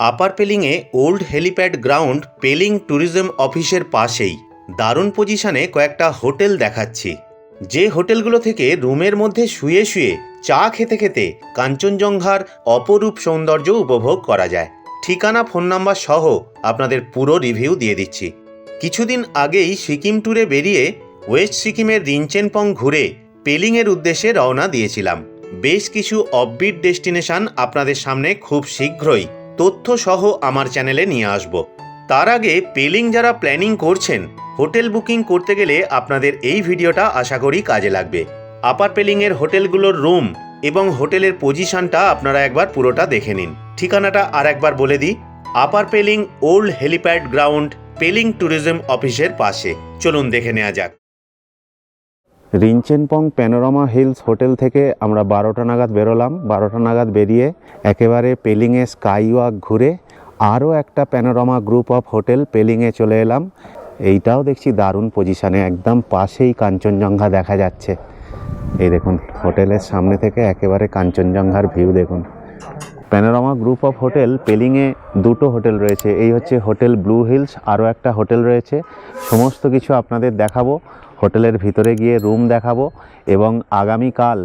আপার পেলিংয়ে old helipad ground Pelling tourism অফিসের পাশেই। দারুণ পজিশনে কয়েকটা হোটেল দেখাচ্ছি। যে হোটেলগুলো থেকে রুমের মধ্যে শুয়ে শুয়ে চা খেতে খেতে কাঞ্চনজঙ্ঘার অপরূপ সৌন্দর্য উপভোগ করা যায়। ঠিকানা, ফোন নাম্বার সহ আপনাদের পুরো রিভিউ দিয়ে দিচ্ছি। কিছুদিন আগেই সিকিম ট্যুরে বেরিয়ে ওয়েস্ট সিকিমের রিনচেনপং ঘুরে পেলিংয়ের উদ্দেশ্যে রওনা দিয়েছিলাম। বেশ কিছু অফবিট ডেস্টিনেশন আপনাদের সামনে খুব শীঘ্রই তথ্য সহ আমার চ্যানেলে নিয়ে আসব। তার আগে পেলিং যারা প্ল্যানিং করছেন, হোটেল বুকিং করতে গেলে আপনাদের এই ভিডিওটা আশা করি কাজে লাগবে। আপার পেলিংয়ের হোটেলগুলোর রুম এবং হোটেলের পজিশনটা আপনারা একবার পুরোটা দেখে নিন। ঠিকানাটা আর একবার বলে দিই, upper Pelling old helipad ground, Pelling tourism অফিসের পাশে। চলুন দেখে নেওয়া যাক। রিনচেনপং প্যানোরামা হিলস হোটেল থেকে আমরা বারোটা নাগাদ বেরোলাম। বারোটা নাগাদ বেরিয়ে একেবারে পেলিংয়ে স্কাই ওয়াক ঘুরে আরও একটা প্যানোরামা গ্রুপ অফ হোটেল পেলিংয়ে চলে এলাম। এইটাও দেখছি দারুণ পজিশানে, একদম পাশেই কাঞ্চনজঙ্ঘা দেখা যাচ্ছে। এই দেখুন, হোটেলের সামনে থেকে একেবারে কাঞ্চনজঙ্ঘার ভিউ দেখুন। প্যানোরামা গ্রুপ অফ হোটেল পেলিংয়ে দুটো হোটেল রয়েছে। এই হচ্ছে হোটেল ব্লু হিলস, আরও একটা হোটেল রয়েছে। সমস্ত কিছু আপনাদের দেখাবো। হোটেলের ভিতরে গিয়ে রুম দেখাবো এবং আগামীকাল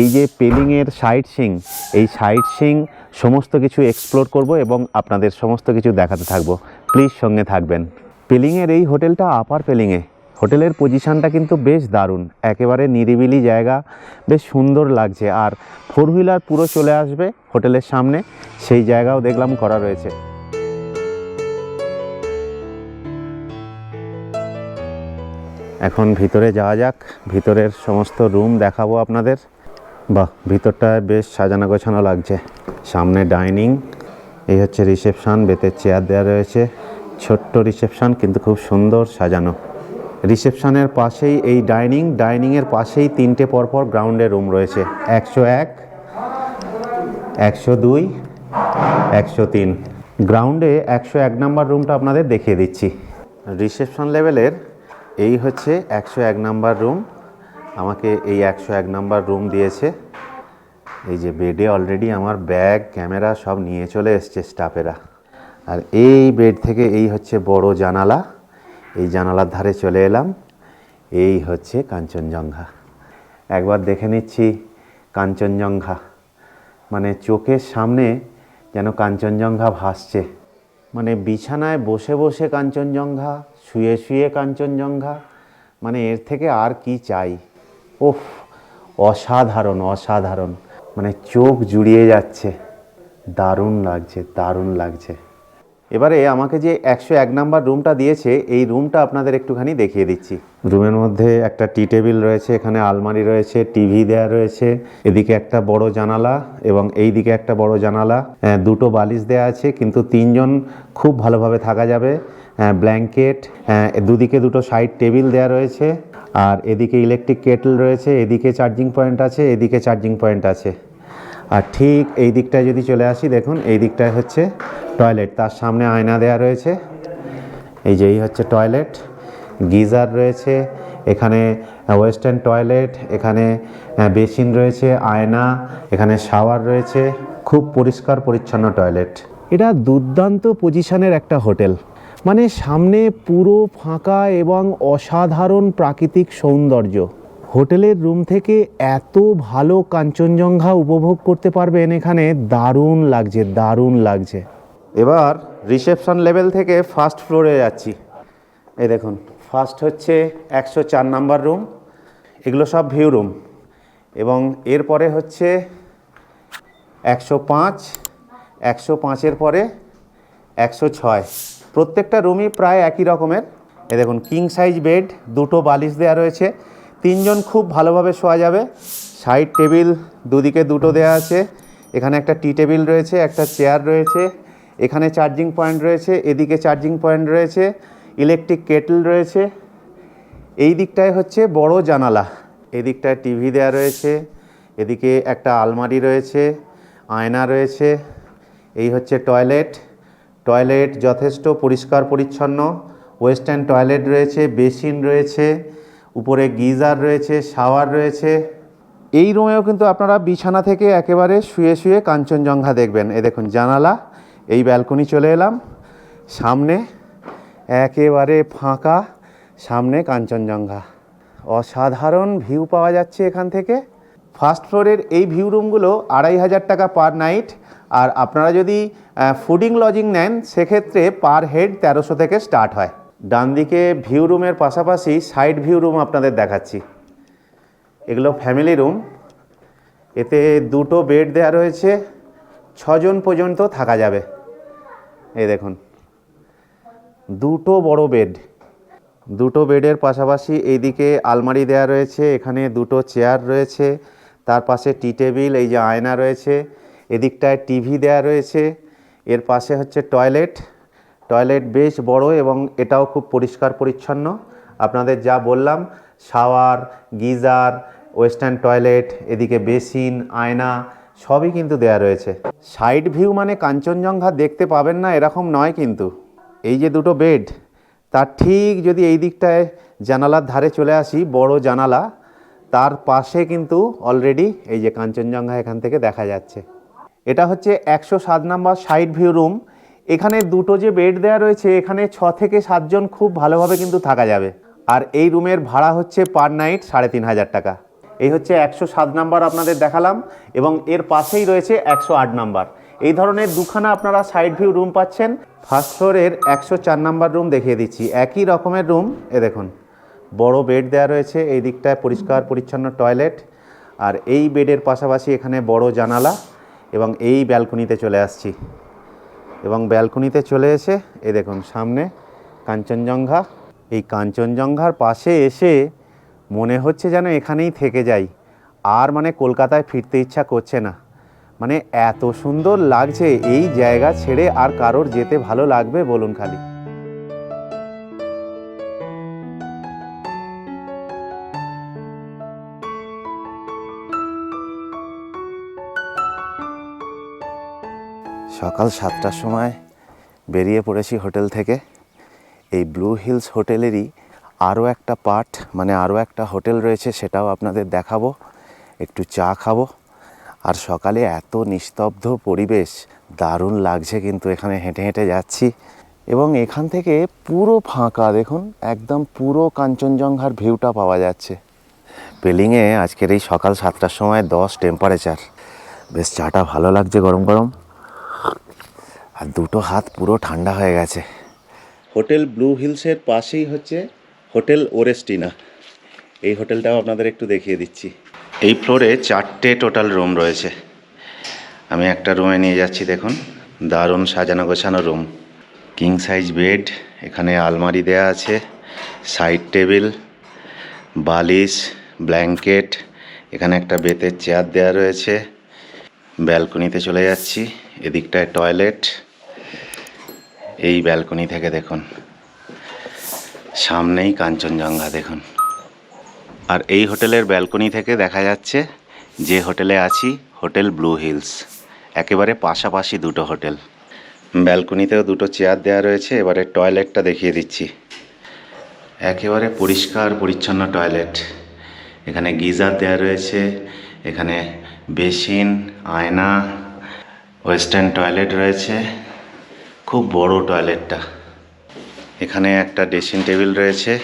এই যে পেলিংয়ের সাইট সিং, এই সাইট সিং সমস্ত কিছু এক্সপ্লোর করব এবং আপনাদের সমস্ত কিছু দেখাতে থাকব। প্লিজ সঙ্গে থাকবেন। পেলিংয়ের এই হোটেলটা আপার পেলিংয়ে। হোটেলের পজিশানটা কিন্তু বেশ দারুণ, একেবারে নিরিবিলি জায়গা, বেশ সুন্দর লাগছে। আর ফোর হুইলার পুরো চলে আসবে হোটেলের সামনে, সেই জায়গাও দেখলাম করা রয়েছে। এখন ভিতরে যাওয়া যাক। ভিতরের সমস্ত রুম দেখাবো আপনাদের। বাহ, ভিতরটায় বেশ সাজানো গোছানো লাগছে। সামনে ডাইনিং, এই হচ্ছে রিসেপশান, বেতের চেয়ার দেওয়া রয়েছে। ছোট্ট রিসেপশান, কিন্তু খুব সুন্দর সাজানো। রিসেপশানের পাশেই এই ডাইনিং, ডাইনিংয়ের পাশেই তিনটে পরপর গ্রাউন্ডে রুম রয়েছে। একশো এক, একশো দুই, একশো তিন। গ্রাউন্ডে একশো এক নাম্বার রুমটা আপনাদের দেখিয়ে দিচ্ছি। রিসেপশন লেভেলের এই হচ্ছে একশো এক নাম্বার রুম। আমাকে এই একশো এক নাম্বার রুম দিয়েছে। এই যে বেডে অলরেডি আমার ব্যাগ, ক্যামেরা সব নিয়ে চলে এসছে স্টাফেরা। আর এই বেড থেকে এই হচ্ছে বড় জানালা। এই জানালার ধারে চলে এলাম। এই হচ্ছে কাঞ্চনজঙ্ঘা। একবার দেখে নিচ্ছি কাঞ্চনজঙ্ঘা। মানে চোখের সামনে যেন কাঞ্চনজঙ্ঘা ভাসছে। মানে বিছানায় বসে বসে কাঞ্চনজঙ্ঘা। শুয়ে শুয়ে কাঞ্চনজঙ্ঘা মানে এর থেকে আর কি চাই? ওফ অসাধারণ অসাধারণ। মানে চোখ জুড়িয়ে যাচ্ছে। দারুণ লাগছে দারুণ লাগছে। এবারে আমাকে যে একশো এক নাম্বার রুমটা দিয়েছে, এই রুমটা আপনাদের একটুখানি দেখিয়ে দিচ্ছি। রুমের মধ্যে একটা টি টেবিল রয়েছে, এখানে আলমারি রয়েছে টিভি দেওয়া রয়েছে, এদিকে একটা বড় জানালা এবং এই দিকে একটা বড় জানালা। দুটো বালিশ দেওয়া আছে, কিন্তু তিনজন খুব ভালোভাবে থাকা যাবে। ব্ল্যাঙ্কেট দুদিকে দুটো সাইড টেবিল দেওয়া রয়েছে, আর এদিকে ইলেকট্রিক কেটল রয়েছে, এদিকে চার্জিং পয়েন্ট আছে, এদিকে চার্জিং পয়েন্ট আছে। আর ঠিক এই দিকটায় যদি চলে আসি, দেখুন, এই দিকটায় হচ্ছে টয়লেট, তার সামনে আয়না দেওয়া রয়েছে। এই যে এই হচ্ছে টয়লেট, গিজার রয়েছে, এখানে ওয়েস্টার্ন টয়লেট, এখানে বেসিন রয়েছে, আয়না, এখানে শাওয়ার রয়েছে, খুব পরিষ্কার পরিচ্ছন্ন টয়লেট। এটা দুর্দান্ত পজিশনের একটা হোটেল। মানে সামনে পুরো ফাঁকা এবং অসাধারণ প্রাকৃতিক সৌন্দর্য। হোটেলের রুম থেকে এত ভালো কাঞ্চনজঙ্ঘা উপভোগ করতে পারবেন এখানে দারুণ লাগছে দারুণ লাগছে। এবার রিসেপশন লেভেল থেকে ফার্স্ট ফ্লোরে যাচ্ছি। এই দেখুন, ফার্স্ট হচ্ছে একশো চার নাম্বার রুম, এগুলো সব ভিউ রুম। এবং এরপরে হচ্ছে একশো পাঁচ, একশো পাঁচের পরে একশো ছয়। প্রত্যেকটা রুমই প্রায় একই রকমের। এ দেখুন কিং সাইজ বেড দুটো বালিশ দেওয়া রয়েছে। তিনজন খুব ভালোভাবে শোয়া যাবে। সাইড টেবিল দুদিকে দুটো দেওয়া আছে। এখানে একটা টি টেবিল রয়েছে, একটা চেয়ার রয়েছে। এখানে চার্জিং পয়েন্ট রয়েছে, এদিকে চার্জিং পয়েন্ট রয়েছে ইলেকট্রিক কেটল রয়েছে। এই দিকটায় হচ্ছে বড় জানালা। এদিকটায় টিভি দেওয়া রয়েছে, এদিকে একটা আলমারি রয়েছে, আয়না রয়েছে, এই হচ্ছে টয়লেট টয়লেট যথেষ্ট পরিষ্কার পরিচ্ছন্ন। ওয়েস্টার্ন টয়লেট রয়েছে, বেসিন রয়েছে, উপরে গিজার রয়েছে, শাওয়ার রয়েছে। এই রুমেও কিন্তু আপনারা বিছানা থেকে একেবারে শুয়ে শুয়ে কাঞ্চনজঙ্ঘা দেখবেন। এ দেখুন জানালা, এই ব্যালকনি চলে এলাম। সামনে একেবারে ফাঁকা, সামনে কাঞ্চনজঙ্ঘা। অসাধারণ ভিউ পাওয়া যাচ্ছে এখান থেকে। ফার্স্ট ফ্লোরের এই ভিউ রুমগুলো আড়াই হাজার টাকা পার নাইট। আর আপনারা যদি ফুডিং লজিং নেন, সেক্ষেত্রে পার হেড তেরোশো থেকে স্টার্ট হয়। ডান দিকে ভিউ রুমের পাশাপাশি সাইড ভিউ রুম আপনাদের দেখাচ্ছি। এগুলো ফ্যামিলি রুম এতে দুটো বেড দেওয়া রয়েছে, ছজন পর্যন্ত থাকা যাবে। এই দেখুন, দুটো বড় বেড দুটো বেডের পাশাপাশি এইদিকে আলমারি দেওয়া রয়েছে, এখানে দুটো চেয়ার রয়েছে, তার পাশে টি টেবিল এই যে আয়না রয়েছে, এদিকটায় টিভি দেওয়া রয়েছে। এর পাশে হচ্ছে টয়লেট। টয়লেট বেশ বড় এবং এটাও খুব পরিষ্কার পরিচ্ছন্ন। আপনাদের যা বললাম, শাওয়ার, গিজার, ওয়েস্টার্ন টয়লেট, এদিকে বেসিন, আয়না, সবই কিন্তু দেয়া রয়েছে। সাইড ভিউ মানে কাঞ্চনজঙ্ঘা দেখতে পাবেন না, এরকম নয় কিন্তু। এই যে দুটো বেড, তার ঠিক যদি এই দিকটায় জানালার ধারে চলে আসি, বড় জানালা, তার পাশে কিন্তু অলরেডি এই যে কাঞ্চনজঙ্ঘা এখান থেকে দেখা যাচ্ছে। এটা হচ্ছে একশো সাত নাম্বার সাইড ভিউ রুম এখানে দুটো যে বেড দেওয়া রয়েছে, এখানে ছ থেকে সাতজন খুব ভালোভাবে কিন্তু থাকা যাবে। আর এই রুমের ভাড়া হচ্ছে পার নাইট সাড়ে তিন হাজার টাকা। এই হচ্ছে একশো সাত নাম্বার আপনাদের দেখালাম, এবং এর পাশেই রয়েছে একশো আট নাম্বার। এই ধরনের দুখানা আপনারা সাইড ভিউ রুম পাচ্ছেন। ফার্স্ট ফ্লোরের একশো চার নাম্বার রুম দেখিয়ে দিচ্ছি। একই রকমের রুম এ দেখুন। বড় বেড দেওয়া রয়েছে, এই দিকটায় পরিষ্কার পরিচ্ছন্ন টয়লেট আর এই বেডের পাশাপাশি এখানে বড় জানালা। এবং এই ব্যালকনিতে চলে আসছি। এবং ব্যালকনিতে চলে এসে এ দেখুন, সামনে কাঞ্চনজঙ্ঘা। এই কাঞ্চনজঙ্ঘার পাশে এসে মনে হচ্ছে যেন এখানেই থেকে যাই। আর মানে কলকাতায় ফিরতে ইচ্ছা করছে না। মানে এত সুন্দর লাগছে, এই জায়গা ছেড়ে আর কারোর যেতে ভালো লাগবে বলুন খালি। সকাল সাতটার সময় বেরিয়ে পড়েছি হোটেল থেকে। এই ব্লু হিলস হোটেলেরই আরও একটা পার্ট মানে আরও একটা হোটেল রয়েছে, সেটাও আপনাদের দেখাবো। একটু চা খাব। আর সকালে এত নিস্তব্ধ পরিবেশ, দারুণ লাগছে কিন্তু এখানে হেঁটে হেঁটে যাচ্ছি। এবং এখান থেকে পুরো ফাঁকা, দেখুন, একদম পুরো কাঞ্চনজঙ্ঘার ভিউটা পাওয়া যাচ্ছে। পেলিংয়ে আজকের এই সকাল সাতটার সময় দশ টেম্পারেচার বেশ চাটা ভালো লাগছে গরম গরম। আর দুটো হাত পুরো ঠান্ডা হয়ে গেছে। হোটেল ব্লু হিলসের পাশেই হচ্ছে হোটেল ওরেস্টিনা। এই হোটেলটাও আপনাদের একটু দেখিয়ে দিচ্ছি। এই ফ্লোরে চারটে টোটাল রুম রয়েছে। আমি একটা রুমে নিয়ে যাচ্ছি, দেখুন। দারুণ সাজানো গোছানো রুম। কিং সাইজ বেড, এখানে আলমারি দেয়া আছে, সাইড টেবিল, বালিশ, ব্ল্যাঙ্কেট, এখানে একটা বেতের চেয়ার দেওয়া রয়েছে। ব্যালকনিতে চলে যাচ্ছি, এদিকটায় টয়লেট। এই ব্যালকনি থেকে দেখুন। সামনেই কাঞ্চনজঙ্ঘা দেখুন। আর এই হোটেলের ব্যালকনি থেকে দেখা যাচ্ছে যে হোটেলে আছি, হোটেল ব্লু হিলস। একেবারে পাশাপাশি দুটো হোটেল। ব্যালকনিতেও দুটো চেয়ার দেওয়া রয়েছে, এবারে টয়লেটটা দেখিয়ে দিচ্ছি। একেবারে পরিষ্কার, পরিচ্ছন্ন টয়লেট। এখানে গিজার দেওয়া রয়েছে, এখানে বেসিন, আয়না, ওয়েস্টার্ন টয়লেট রয়েছে। খুব বড় টয়লেটটা। এখানে একটা ড্রেসিং টেবিল রয়েছে।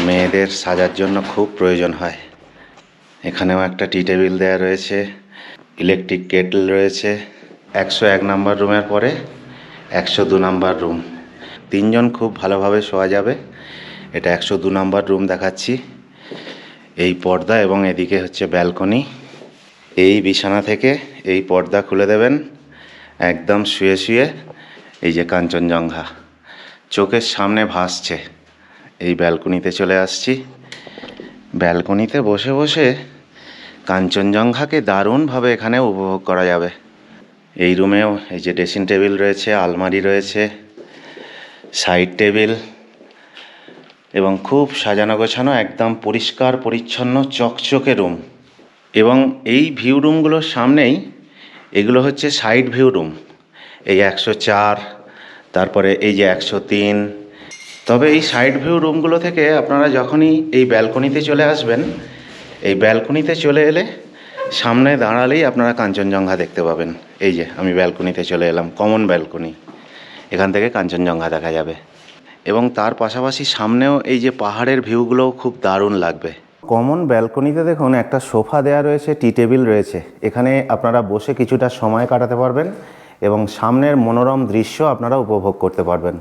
মেয়েদের সাজার জন্য খুব প্রয়োজন হয়। এখানেও একটা টি টেবিল দেওয়া রয়েছে। ইলেকট্রিক কেটল রয়েছে। একশো এক নাম্বার রুমের পরে একশো দু নাম্বার রুম। তিনজন খুব ভালোভাবে শোয়া যাবে। এটা একশো দু নাম্বার রুম দেখাচ্ছি। এই পর্দা এবং এদিকে হচ্ছে ব্যালকনি। এই বিছানা থেকে এই পর্দা খুলে দেবেন। একদম শুয়ে শুয়ে এই যে কাঞ্চনজঙ্ঘা, চোখের সামনে ভাসছে। এই ব্যালকনিতে চলে আসছি। ব্যালকনিতে বসে বসে কাঞ্চনজঙ্ঘাকে দারুণভাবে এখানে উপভোগ করা যাবে। এই রুমেও এই যে ড্রেসিং টেবিল রয়েছে, আলমারি রয়েছে, সাইড টেবিল এবং খুব সাজানো গোছানো একদম পরিষ্কার পরিচ্ছন্ন চকচকে রুম এবং এই ভিউ রুমগুলোর সামনেই এগুলো হচ্ছে সাইড ভিউ রুম। এই একশো চার, তারপরে এই যে একশো তিন। তবে এই সাইড ভিউ রুমগুলো থেকে আপনারা যখনই এই ব্যালকনিতে চলে আসবেন, এই ব্যালকনিতে চলে এলে সামনে দাঁড়ালেই আপনারা কাঞ্চনজঙ্ঘা দেখতে পাবেন। এই যে আমি ব্যালকনিতে চলে এলাম কমন ব্যালকনি এখান থেকে কাঞ্চনজঙ্ঘা দেখা যাবে। এবং তার পাশাপাশি সামনেও এই যে পাহাড়ের ভিউগুলোও খুব দারুণ লাগবে। কমন ব্যালকনিতে দেখুন, একটা সোফা দেওয়া রয়েছে টি টেবিল রয়েছে। এখানে আপনারা বসে কিছুটা সময় কাটাতে পারবেন। এবং সামনের মনোরম দৃশ্য আপনারা উপভোগ করতে পারবেন।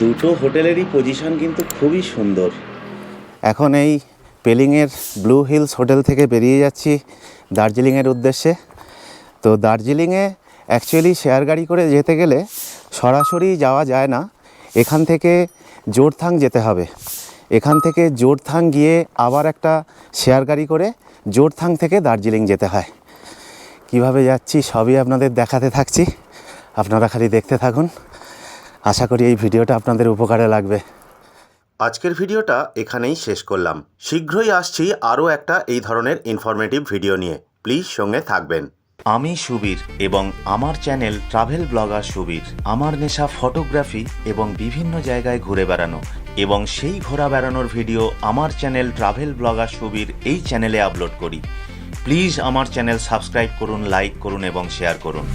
দুটো হোটেলেরই পজিশন কিন্তু খুবই সুন্দর। এখন এই পেলিংয়ের ব্লু হিলস হোটেল থেকে বেরিয়ে যাচ্ছি দার্জিলিংয়ের উদ্দেশ্যে। তো দার্জিলিংয়ে অ্যাকচুয়ালি শেয়ার গাড়ি করে যেতে গেলে সরাসরি যাওয়া যায় না। এখান থেকে জোরথাং যেতে হবে। এখান থেকে জোরথাং গিয়ে আবার একটা শেয়ার গাড়ি করে জোরথাং থেকে দার্জিলিং যেতে হয়। কীভাবে যাচ্ছি সবই আপনাদের দেখাতে থাকছি। আপনারা খালি দেখতে থাকুন। আশা করি এই ভিডিওটা আপনাদের উপকারে লাগবে। আজকের ভিডিওটা এখানেই শেষ করলাম। শীঘ্রই আসছি আরও একটা এই ধরনের ইনফরমেটিভ ভিডিও নিয়ে। প্লিজ সঙ্গে থাকবেন। আমি সুবীর এবং আমার চ্যানেল ট্রাভেল ব্লগার সুবীর। আমার নেশা ফটোগ্রাফি এবং বিভিন্ন জায়গায় ঘুরে বেড়ানো এবং সেই ঘোরা বেড়ানোর ভিডিও আমার চ্যানেল ট্রাভেল ব্লগার সুবীর এই চ্যানেলে আপলোড করি। প্লিজ আমার চ্যানেল সাবস্ক্রাইব করুন লাইক করুন এবং শেয়ার করুন।